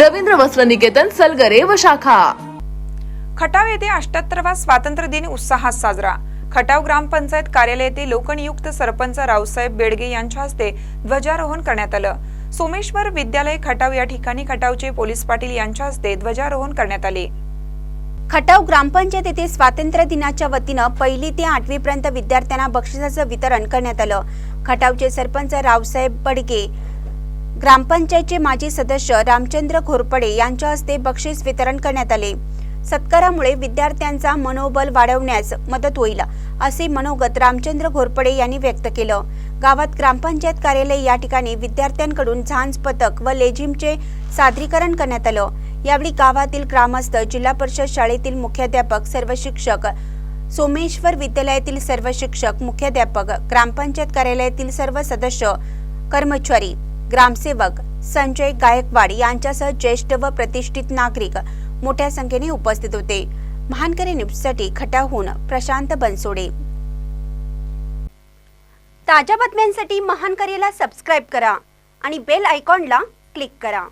रवींद्र वस्त्र निकेतन सलगरे व शाखा. खटाव येथे अष्ट्याहत्तरवा स्वातंत्र्य दिन उत्साहात साजरा. खटाव ग्रामपंचायत कार्यालय येथे लोकनियुक्त सरपंच रावसाहेब बेडगे यांच्या हस्ते ध्वजारोहण करण्यात आलं. सोमेश्वर विद्यालय खटाव या ठिकाणी खटावचे पोलीस पाटील यांच्या हस्ते ध्वजारोहण करण्यात आले. खटाव ग्रामपंचायत येथे स्वातंत्र्य दिनाच्या वतीनं पहिली ते आठवी पर्यंत विद्यार्थ्यांना बक्षिसाचं वितरण करण्यात आलं. खटावचे सरपंच रावसाहेब बडगे ग्रामपंचायतचे माजी सदस्य रामचंद्र घोरपडे यांच्या हस्ते बक्षीस वितरण करण्यात आले. सत्कारामुळे विद्यार्थ्यांचा मनोबल वाढवण्यास मदत होईल असे मनोगत रामचंद्र घोरपडे यांनी व्यक्त केलं. गावात ग्रामपंचायत कार्यालय या ठिकाणी विद्यार्थ्यांकडून झांज पथक व लेझिमचे सादरीकरण करण्यात आलं. यावेळी गावातील ग्रामस्थ जिल्हा परिषद शाळेतील मुख्याध्यापक सर्व शिक्षक सोमेश्वर विद्यालयातील सर्व शिक्षक मुख्याध्यापक ग्रामपंचायत कार्यालयातील सर्व सदस्य कर्मचारी ग्रामसेवक संजय गायकवाड यांच्यासह ज्येष्ठ व प्रतिष्ठित नागरिक मोठ्या संख्येने उपस्थित होते. महानकरी न्यूजसाठी खटाहून प्रशांत बनसोडे. ताज्या बातम्यांसाठी महानकरीला सबस्क्राईब करा आणि बेल आयकॉनला क्लिक करा.